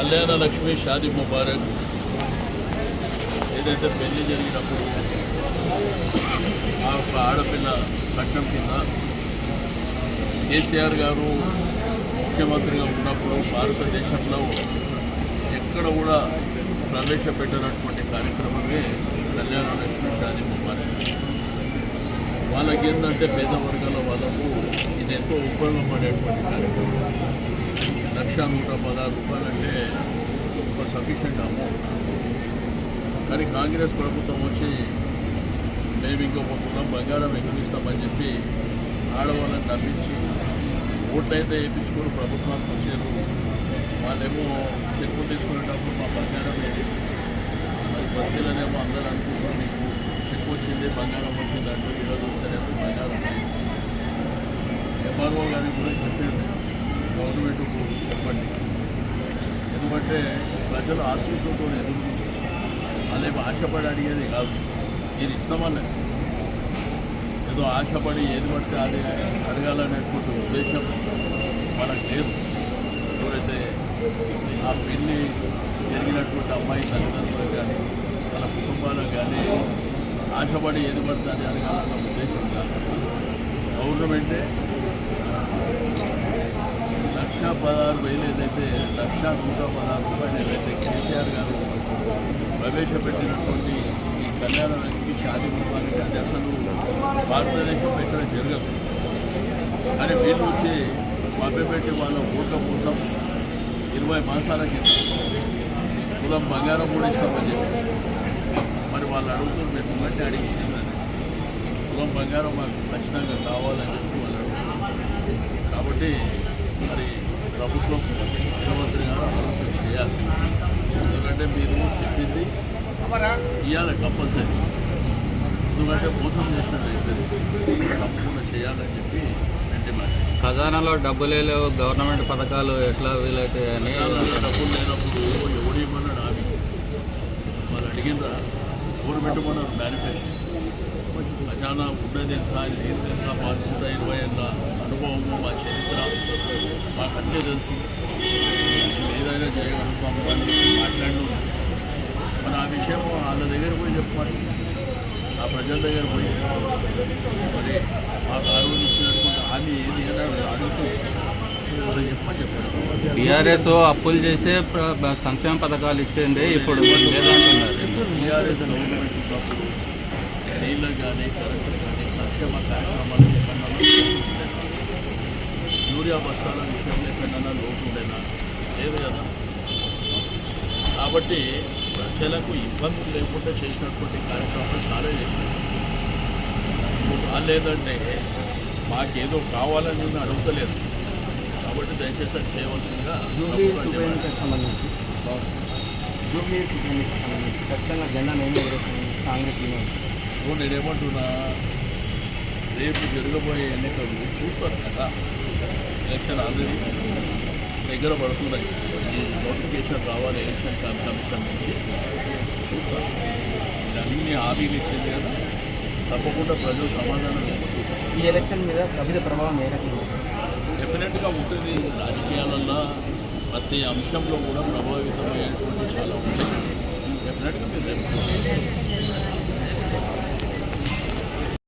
కళ్యాణ లక్ష్మి షాదీ ముబారక్ ఏదైతే పెళ్ళి జరిగినప్పుడు ఆ యొక్క ఆడపిల్ల కట్నం కింద కేసీఆర్ గారు ముఖ్యమంత్రిగా ఉన్నప్పుడు భారతదేశంలో ఎక్కడ కూడా ప్రవేశపెట్టినటువంటి కార్యక్రమమే కళ్యాణ లక్ష్మి షాదీ ముబారక్. వాళ్ళకి ఏంటంటే పేద వర్గాల వాళ్ళకు ఇది ఎంతో ఉపయోగపడేటువంటి కార్యక్రమం. లక్ష నూట పదహారు రూపాయలు అంటే ఒక సఫిషియంట్ అమౌంట్ కానీ కాంగ్రెస్ ప్రభుత్వం వచ్చి మేము ఇంకో పోతున్నాం బంగారం ఎక్కిస్తామని చెప్పి ఆడవాళ్ళని నమ్మించి ఓట్లయితే వేయించుకొని ప్రభుత్వానికి వచ్చారు. వాళ్ళేమో చెక్కులు తీసుకునేటప్పుడు మా బంగారం ఏది? మరి బస్తీలనేమో అందరూ అనుకుంటున్నారు మీకు. చెక్కు వచ్చింది బంగారం వచ్చింది అంటూ ఈరోజు వస్తేనేమో బంగారం ఎంఆర్ఓ గారి గురించి చెప్పారు గవర్నమెంట్ చెప్పండి ఎందుకంటే ప్రజలు ఆతృతతో ఎదురు చూస్తారు ఆశపడి అడిగేది కాదు. ఇది ఇస్తామన్నది ఏదో ఆశపడి ఏది పడితే అది అడగాలనేటువంటి ఉద్దేశం మనకు లేదు. ఎవరైతే ఆ పెళ్ళి జరిగినటువంటి అమ్మాయి తల్లిదండ్రులకు కానీ వాళ్ళ కుటుంబాలకు కానీ ఆశపడి ఏది పడితే అది అడగాలన్న ఉద్దేశం కాదు. గవర్నమెంటే పదహారు వేలు ఏదైతే లక్ష నూట పదహారు రూపాయలు ఏదైతే కేసీఆర్ గారు ప్రవేశపెట్టినటువంటి ఈ కళ్యాణ లక్ష్మి షాదీ ముఖానికి అది అసలు భారతదేశం పెట్టడం జరగదు. కానీ వీళ్ళు వచ్చి మభ్యపెట్టి వాళ్ళ ఓట్ల కోసం ఇరవై మాసాల క్రితం కులం బంగారం కూడా ఇస్తామని చెప్పి మరి వాళ్ళు అడుగుతున్నారు మేము ఇవ్వండి అడిగి ఇచ్చినది కులం బంగారం మాకు ఖచ్చితంగా కావాలని చెప్పి వాళ్ళు అడుగుతున్నారు. కాబట్టి మరి ప్రభుత్వం ముఖ్యమంత్రి గారు ఆలోచన చేయాలి. ఎందుకంటే మీరు చెప్పింది ఇవ్వాలి కంపల్సరీ. ఎందుకంటే మోసం చేసినట్టు అవుతుంది తప్పకుండా చేయాలని చెప్పి ఖజానాలో డబ్బులే లేవు గవర్నమెంట్ పథకాలు ఎట్లా వీలవుతాయని తెలంగాణలో డబ్బులు లేనప్పుడు ఎవడు ఇవ్వమన్నాడు ఆమె? వాళ్ళు అడిగిందా ఊరు పెట్టుకున్నారు మేనిఫెస్టో. ఖజానా ఉన్నది ఎంత లేదు ఎంత బాధ్యత ఇరవై ఏళ్ళ అనుభవము మా చరిత్ర మాకు అన్నీ తెలుసు మేము ఏదైనా చేయగలుగుతాము అని చెప్పి మాట్లాడి మరి ఆ విషయం వాళ్ళ దగ్గర పోయి చెప్పాలి ఆ ప్రజల దగ్గర పోయి మరి మాకు ఆ రోజు ఇచ్చినటువంటి హామీ ఏది అని అడుగుతూ మరి చెప్పని చెప్పండి టీఆర్ఎస్ అప్పులు చేసే ప్ర- సంక్షేమ పథకాలు ఇచ్చింది ఇప్పుడు లేదంటున్నారు టీఆర్ఎస్ గవర్నమెంట్ ఉన్నప్పుడు నీళ్ళకు కానీ కరెంటు కానీ సంక్షేమ కార్యక్రమాలు ఎక్కడన్నా లోటు ఉండేనా? యూరియా బస్తాల విషయంలో ఎక్కడన్నా లోటు ఉండేనా లేదు కదా. కాబట్టి ప్రజలకు ఇబ్బందులు లేకుండా చేసినటువంటి కార్యక్రమాలు చాలా వాళ్ళు ఏంటంటే మాకేదో కావాలని నేను అడుగుతలేదు కాబట్టి దయచేసి అది చేయవలసిందిగా జూబ్లీ సంబంధించి. ఖచ్చితంగా జెండా నేను కాంగ్రెస్ ఇప్పుడు నేనేమంటున్నా రేపు జరగబోయే ఎన్నికలు చూస్తారు కదా. ఎలక్షన్ ఆల్రెడీ దగ్గర పడుతున్నాయి ఈ నోటిఫికేషన్ రావాలి ఎలక్షన్ కమ్- కమిషన్ నుంచి. చూస్తారు ఇవన్నీ హామీలు ఇచ్చింది కదా. తప్పకుండా ప్రజలు సమాధానం ఈ ఎలక్షన్ మీద కవిత ప్రభావం ఏ రకంగా? డెఫినెట్గా ఉంటుంది. రాజకీయాలల్లో ప్రతి అంశంలో కూడా ప్రభావితమయ్యేటువంటి చాలా ఉంటాయి. డెఫినెట్గా మీరు